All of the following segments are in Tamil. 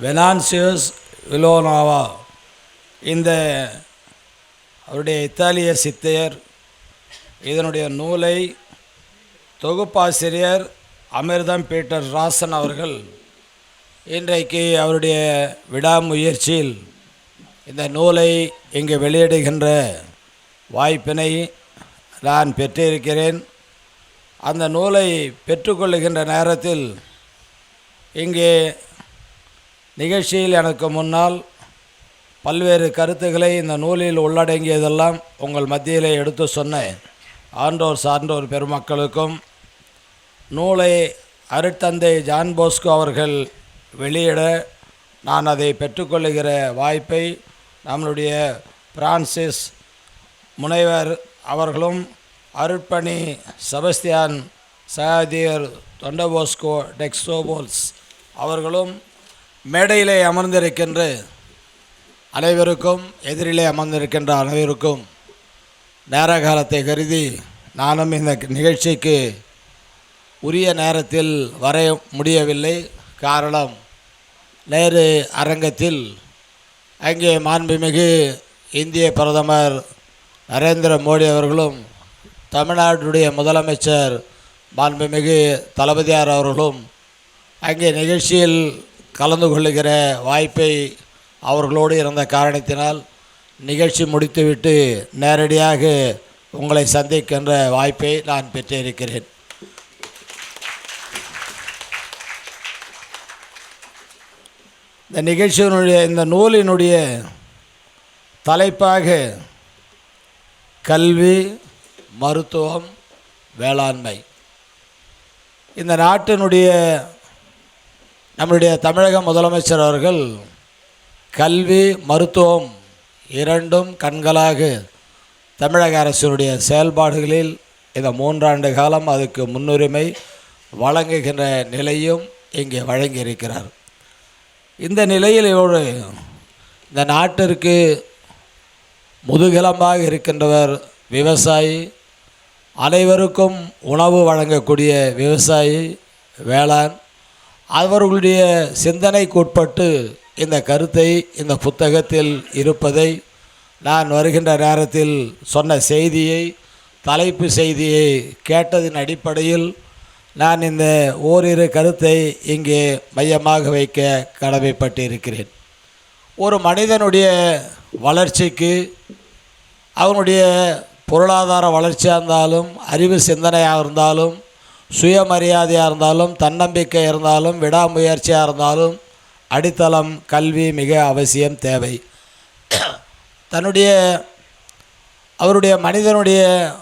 வெனான்சியஸ் விலோனாவா. இந்த அவருடைய இத்தாலிய சித்தையர் இதனுடைய நூலை தொகுப்பாசிரியர் அமிர்தம் பீட்டர் ராசன் அவர்கள் இன்றைக்கு அவருடைய விடாமுயற்சியில் இந்த நூலை இங்கு வெளியிடுகின்ற வாய்ப்பினை நான் பெற்றிருக்கிறேன். அந்த நூலை பெற்றுக்கொள்ளுகின்ற நேரத்தில் இங்கே நிகழ்ச்சியில் எனக்கு முன்னால் பல்வேறு கருத்துக்களை இந்த நூலில் உள்ளடங்கியதெல்லாம் உங்கள் மத்தியிலே எடுத்து சொன்னேன். ஆண்டோர் சார்ந்தோர் பெருமக்களுக்கும் நூலை அருட்தந்தை ஜான் போஸ்கோ அவர்கள் வெளியிட நான் அதை பெற்றுக்கொள்ளுகிற வாய்ப்பை நம்மளுடைய பிரான்சிஸ் முனைவர் அவர்களும் அருட்பணி செபஸ்தியான் சகாதியர் தொண்டபோஸ்கோ டெக்ஸோபோல்ஸ் அவர்களும் மேடையிலே அமர்ந்திருக்கின்ற அனைவருக்கும் எதிரிலே அமர்ந்திருக்கின்ற அனைவருக்கும் நேர காலத்தை கருதி நானும் இந்த நிகழ்ச்சிக்கு உரிய நேரத்தில் வர முடியவில்லை. காரணம் நேரு அரங்கத்தில் அங்கே மாண்புமிகு இந்திய பிரதமர் நரேந்திர மோடி அவர்களும் தமிழ்நாட்டுடைய முதலமைச்சர் மாண்புமிகு தளபதியார் அவர்களும் அங்கே நிகழ்ச்சியில் கலந்து கொள்ளுகிற வாய்ப்பை அவர்களோடு இருந்த காரணத்தினால் நிகழ்ச்சி முடித்துவிட்டு நேரடியாக உங்களை சந்திக்கின்ற வாய்ப்பை நான் பெற்றிருக்கிறேன். இந்த நிகழ்ச்சியினுடைய இந்த நூலினுடைய தலைப்பாக கல்வி மருத்துவம் வேளாண்மை. இந்த நாட்டினுடைய நம்முடைய தமிழக முதலமைச்சர் அவர்கள் கல்வி மருத்துவம் இரண்டும் கண்களாக தமிழக அரசினுடைய செயல்பாடுகளில் இந்த மூன்றாண்டு காலம் அதுக்கு முன்னுரிமை வழங்குகின்ற நிலையும் இங்கே வழங்கியிருக்கிறார். இந்த நிலையில் ஒரு இந்த நாட்டிற்கு முதுகலமாக இருக்கின்றவர் விவசாயி அனைவருக்கும் உணவு வழங்கக்கூடிய விவசாயி வேளாண் அவர்களுடைய சிந்தனைக்குட்பட்டு இந்த கருத்தை இந்த புத்தகத்தில் இருப்பதை நான் வருகின்ற நேரத்தில் சொன்ன செய்தியை தலைப்பு செய்தியை கேட்டதின் அடிப்படையில் நான் இந்த ஓரிரு கருத்தை இங்கே மையமாக வைக்க கடமைப்பட்டிருக்கிறேன். ஒரு மனிதனுடைய வளர்ச்சிக்கு அவனுடைய பொருளாதார வளர்ச்சியாக இருந்தாலும் அறிவு சிந்தனையாக இருந்தாலும் சுயமரியாதையாக இருந்தாலும் தன்னம்பிக்கை இருந்தாலும் விடாமுயற்சியாக இருந்தாலும் அடித்தளம் கல்வி மிக அவசியம் தேவை. தன்னுடைய அவருடைய மனிதனுடைய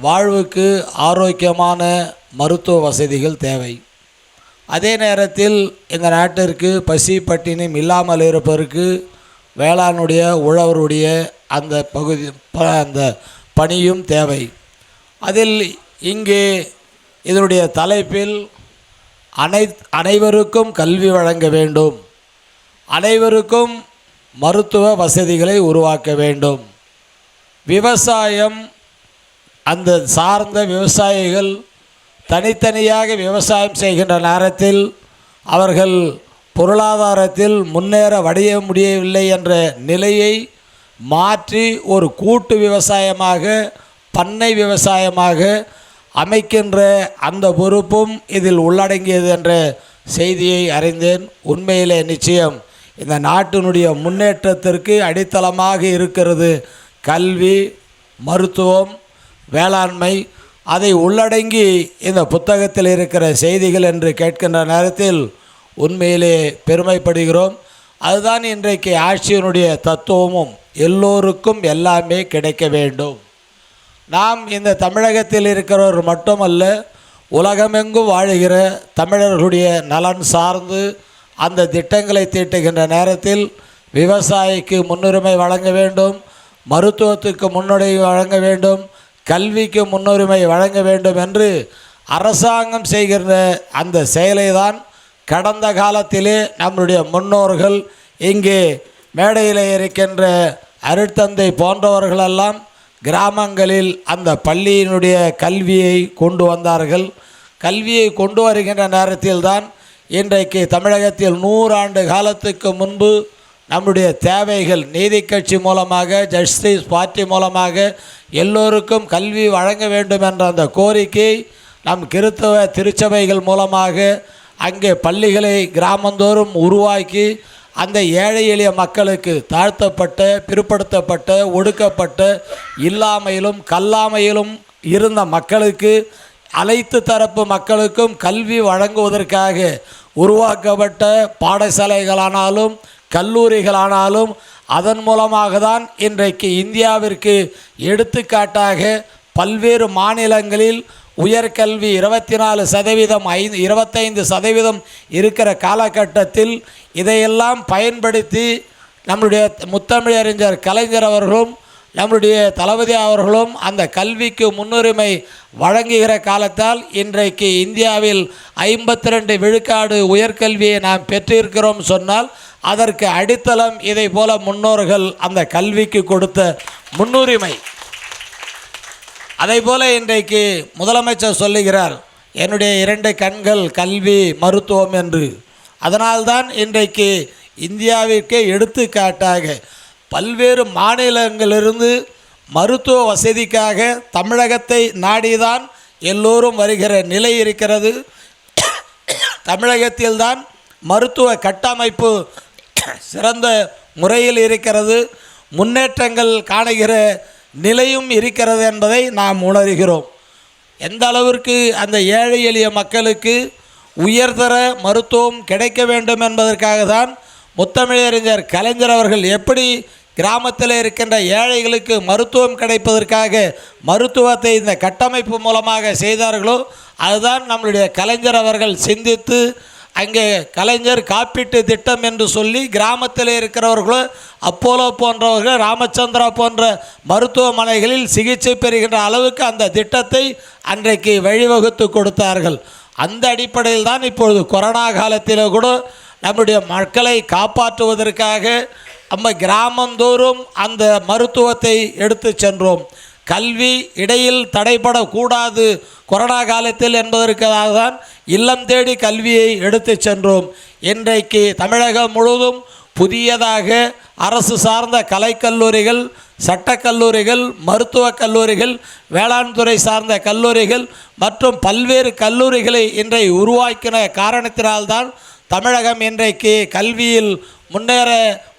வாழ்வுக்கு ஆரோக்கியமான மருத்துவ வசதிகள் தேவை. அதே நேரத்தில் இந்த நாட்டிற்கு பசி பட்டினியும் இல்லாமல் இருப்பதற்கு வேளாணுடைய உழவருடைய அந்த பகுதி ப- அந்த பணியும் தேவை. அதில் இங்கே இதனுடைய தலைப்பில் அனை அனைவருக்கும் கல்வி வழங்க வேண்டும். அனைவருக்கும் மருத்துவ வசதிகளை உருவாக்க வேண்டும். விவசாயம் அந்த சார்ந்த விவசாயிகள் தனித்தனியாக விவசாயம் செய்கின்ற நேரத்தில் அவர்கள் பொருளாதாரத்தில் முன்னேற வடைய முடியவில்லை என்ற நிலையை மாற்றி ஒரு கூட்டு விவசாயமாக பண்ணை விவசாயமாக அமைக்கின்ற அந்த பொறுப்பும் இதில் உள்ளடங்கியது என்ற செய்தியை அறிந்தேன். உண்மையிலே நிச்சயம் இந்த நாட்டினுடைய முன்னேற்றத்திற்கு அடித்தளமாக இருக்கிறது. கல்வி மருத்துவம் வேளாண்மை அதை உள்ளடங்கி இந்த புத்தகத்தில் இருக்கிற செய்திகள் என்று கேட்கின்ற நேரத்தில் உண்மையிலே பெருமைப்படுகிறோம். அதுதான் இன்றைக்கு ஆட்சியினுடைய தத்துவமும் எல்லோருக்கும் எல்லாமே கிடைக்க வேண்டும். நாம் இந்த தமிழகத்தில் இருக்கிறவர் மட்டுமல்ல உலகமெங்கும் வாழுகிற தமிழர்களுடைய நலன் சார்ந்து அந்த திட்டங்களை தீட்டுகின்ற நேரத்தில் விவசாயிக்கு முன்னுரிமை வழங்க வேண்டும் மருத்துவத்துக்கு முன்னுரிமை வழங்க வேண்டும் கல்விக்கு முன்னுரிமை வழங்க வேண்டும் என்று அரசாங்கம் செய்கிற அந்த செயலை தான் கடந்த காலத்திலே நம்முடைய முன்னோர்கள் இங்கே மேடையில் இருக்கின்ற அருட்தந்தை போன்றவர்களெல்லாம் கிராமங்களில் அந்த பள்ளியினுடைய கல்வியை கொண்டு வந்தார்கள். கல்வியை கொண்டு வருகின்ற நேரத்தில்தான் இன்றைக்கு தமிழகத்தில் நூறாண்டு காலத்துக்கு முன்பு நம்முடைய தேவைகள் நீதி கட்சி மூலமாக ஜஸ்டிஸ் பார்ட்டி மூலமாக எல்லோருக்கும் கல்வி வழங்க வேண்டும் என்ற அந்த கோரிக்கை நம் கிறித்தவ திருச்சபைகள் மூலமாக அங்கே பள்ளிகளை கிராமந்தோறும் உருவாக்கி அந்த ஏழை எளிய மக்களுக்கு தாழ்த்தப்பட்ட பிற்படுத்தப்பட்ட ஒடுக்கப்பட்ட இல்லாமையிலும் கல்லாமையிலும் இருந்த மக்களுக்கு அனைத்து தரப்பு மக்களுக்கும் கல்வி வழங்குவதற்காக உருவாக்கப்பட்ட பாடசாலைகளானாலும் கல்லூரிகளானாலும் அதன் மூலமாக தான் இன்றைக்கு இந்தியாவிற்கு எடுத்துக்காட்டாக பல்வேறு மாநிலங்களில் உயர்கல்வி இருபத்தி நாலு சதவீதம் ஐந்து இருபத்தைந்து சதவீதம் இருக்கிற காலகட்டத்தில் இதையெல்லாம் பயன்படுத்தி நம்முடைய முத்தமிழறிஞர் கலைஞர் அவர்களும் நம்முடைய தளபதி அவர்களும் அந்த கல்விக்கு முன்னுரிமை வழங்குகிற காலத்தால் இன்றைக்கு இந்தியாவில் ஐம்பத்தி ரெண்டு விழுக்காடு உயர்கல்வியை நாம் பெற்றிருக்கிறோம் சொன்னால் அதற்கு அடித்தளம் இதை போல முன்னோர்கள் அந்த கல்விக்கு கொடுத்த முன்னுரிமை. அதை போல இன்றைக்கு முதலமைச்சர் சொல்லுகிறார் என்னுடைய இரண்டு கண்கள் கல்வி மருத்துவம் என்று. அதனால்தான் இன்றைக்கு இந்தியாவிற்கே எடுத்துக்காட்டாக பல்வேறு மாநிலங்களிலிருந்து மருத்துவ வசதிக்காக தமிழகத்தை நாடிதான் எல்லோரும் வருகிற நிலை இருக்கிறது. தமிழகத்தில்தான் மருத்துவ கட்டமைப்பு சிறந்த முறையில் இருக்கிறது. முன்னேற்றங்கள் காணுகிற நிலையும் இருக்கிறது என்பதை நாம் உணர்கிறோம். எந்த அளவிற்கு அந்த ஏழை எளிய மக்களுக்கு உயர்தர மருத்துவம் கிடைக்க வேண்டும் என்பதற்காக தான் முத்தமிழறிஞர் கலைஞர் அவர்கள் எப்படி கிராமத்தில் இருக்கின்ற ஏழைகளுக்கு மருத்துவம் கிடைப்பதற்காக மருத்துவத்தை இந்த கட்டமைப்பு மூலமாக செய்தார்களோ அதுதான் நம்மளுடைய கலைஞர் அவர்கள் சிந்தித்து அங்கே கலைஞர் காப்பீட்டு திட்டம் என்று சொல்லி கிராமத்தில் இருக்கிறவர்களும் அப்போலோ போன்றவர்கள் ராமச்சந்திரா போன்ற மருத்துவமனைகளில் சிகிச்சை பெறுகின்ற அளவுக்கு அந்த திட்டத்தை அன்றைக்கு வழிவகுத்து கொடுத்தார்கள். அந்த அடிப்படையில் தான் இப்பொழுது கொரோனா காலத்தில் கூட நம்முடைய மக்களை காப்பாற்றுவதற்காக நம்ம கிராமந்தோறும் அந்த மருத்துவத்தை எடுத்து சென்றோம். கல்வி இடையில் தடைபடக்கூடாது. கொரோனா காலத்தில் என்பதற்காக தான் இல்லம் தேடி கல்வியை எடுத்து சென்றோம். இன்றைக்கு தமிழகம் முழுவதும் புதியதாக அரசு சார்ந்த கலைக்கல்லூரிகள் சட்டக்கல்லூரிகள் மருத்துவக் கல்லூரிகள் வேளாண் துறை சார்ந்த கல்லூரிகள் மற்றும் பல்வேறு கல்லூரிகளை இன்றை உருவாக்கின காரணத்தினால்தான் தமிழகம் இன்றைக்கு கல்வியில் முன்னேற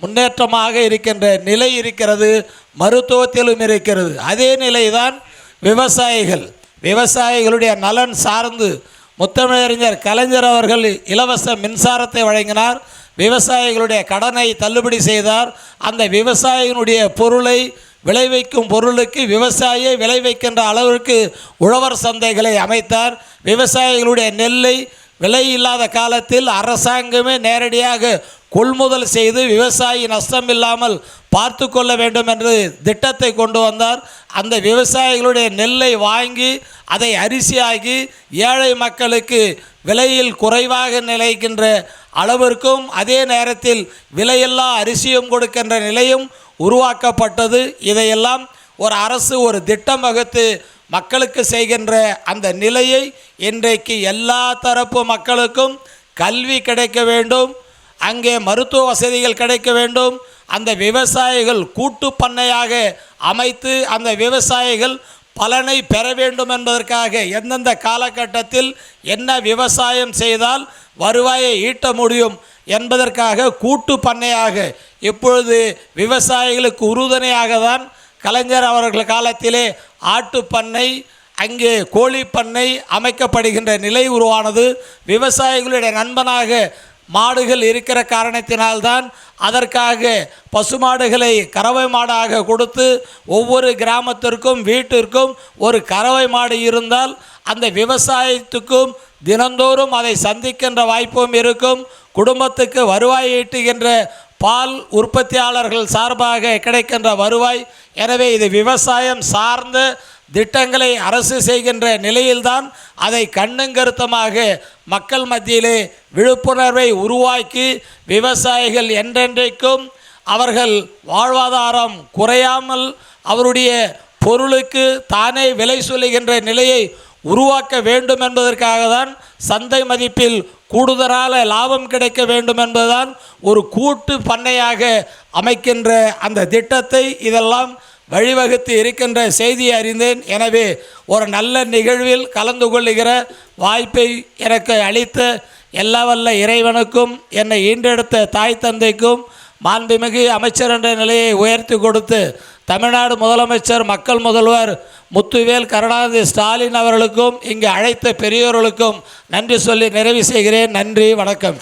முன்னேற்றமாக இருக்கின்ற நிலை இருக்கிறது மருத்துவத்திலும் இருக்கிறது. அதே நிலைதான் விவசாயிகள். விவசாயிகளுடைய நலன் சார்ந்து முத்தமிழறிஞர் கலைஞர் அவர்கள் இலவச மின்சாரத்தை வழங்கினார். விவசாயிகளுடைய கடனை தள்ளுபடி செய்தார். அந்த விவசாயியினுடைய பொருளை விளைவிக்கும் பொருளுக்கு விவசாயியை விளைவிக்கின்ற அளவிற்கு உழவர் சந்தைகளை அமைத்தார். விவசாயிகளுடைய நெல்லை விலை இல்லாத காலத்தில் அரசாங்கமே நேரடியாக கொள்முதல் செய்து விவசாயி நஷ்டம் இல்லாமல் பார்த்து கொள்ள வேண்டும் என்று திட்டத்தை கொண்டு வந்தார். அந்த விவசாயிகளுடைய நெல்லை வாங்கி அதை அரிசியாகி ஏழை மக்களுக்கு விலையில் குறைவாக நிலைக்கின்ற அளவிற்கும் அதே நேரத்தில் விலையில்லா அரிசியும் கொடுக்கின்ற நிலையும் உருவாக்கப்பட்டது. இதையெல்லாம் ஒரு அரசு ஒரு திட்டம் வகுத்து மக்களுக்கு செய்கின்ற அந்த நிலையை இன்றைக்கு எல்லா தரப்பு மக்களுக்கும் கல்வி கிடைக்க வேண்டும். அங்கே மருத்துவ வசதிகள் கிடைக்க வேண்டும். அந்த விவசாயிகள் கூட்டு பண்ணையாக அமைத்து அந்த விவசாயிகள் பலனை பெற வேண்டும் என்பதற்காக எந்தெந்த காலகட்டத்தில் என்ன விவசாயம் செய்தால் வருவாயை ஈட்ட முடியும் என்பதற்காக கூட்டு பண்ணையாக இப்பொழுது விவசாயிகளுக்கு உறுதுணையாக தான் கலைஞர் அவர்கள் காலத்திலே ஆட்டுப்பண்ணை அங்கே கோழி பண்ணை அமைக்கப்படுகின்ற நிலை உருவானது. விவசாயிகளுடைய நண்பனாக மாடுகள் இருக்கிற காரணத்தினால்தான் அதற்காக பசுமாடுகளை கறவை மாடாக கொடுத்து ஒவ்வொரு கிராமத்திற்கும் வீட்டிற்கும் ஒரு கறவை மாடு இருந்தால் அந்த விவசாயத்துக்கும் தினந்தோறும் அதை சந்திக்கின்ற வாய்ப்பும் இருக்கும். குடும்பத்துக்கு வருவாய் ஈட்டுகின்ற பால் உற்பத்தியாளர்கள் சார்பாக கிடைக்கின்ற வருவாய். எனவே இது விவசாயம் சார்ந்த திட்டங்களை அரசு செய்கின்ற நிலையில்தான் அதை கண்ணுங்கருத்தமாக மக்கள் மத்தியிலே விழிப்புணர்வை உருவாக்கி விவசாயிகள் என்றென்றைக்கும் அவர்கள் வாழ்வாதாரம் குறையாமல் அவருடைய பொருளுக்கு தானே விலை சொல்லுகின்ற நிலையை உருவாக்க வேண்டும் என்பதற்காக தான் சந்தை மதிப்பில் கூடுதலாக லாபம் கிடைக்க வேண்டும் என்பதுதான் ஒரு கூட்டு பண்ணையாக அமைக்கின்ற அந்த திட்டத்தை இதெல்லாம் வழிவகுத்து இருக்கின்ற செய்தியை அறிந்தேன். எனவே ஒரு நல்ல நிகழ்வில் கலந்து கொள்ளுகிற வாய்ப்பை எனக்கு அளித்த எல்லா வல்ல இறைவனுக்கும் என்னை ஈண்டெடுத்த தாய் தந்தைக்கும் மாண்புமிகு அமைச்சர் என்ற நிலையை உயர்த்தி கொடுத்து தமிழ்நாடு முதலமைச்சர் மக்கள் முதல்வர் முத்துவேல் கருணாநிதி ஸ்டாலின் அவர்களுக்கும் இங்கு அழைத்த பெரியோர்களுக்கும் நன்றி சொல்லி நிறைவு செய்கிறேன். நன்றி வணக்கம்.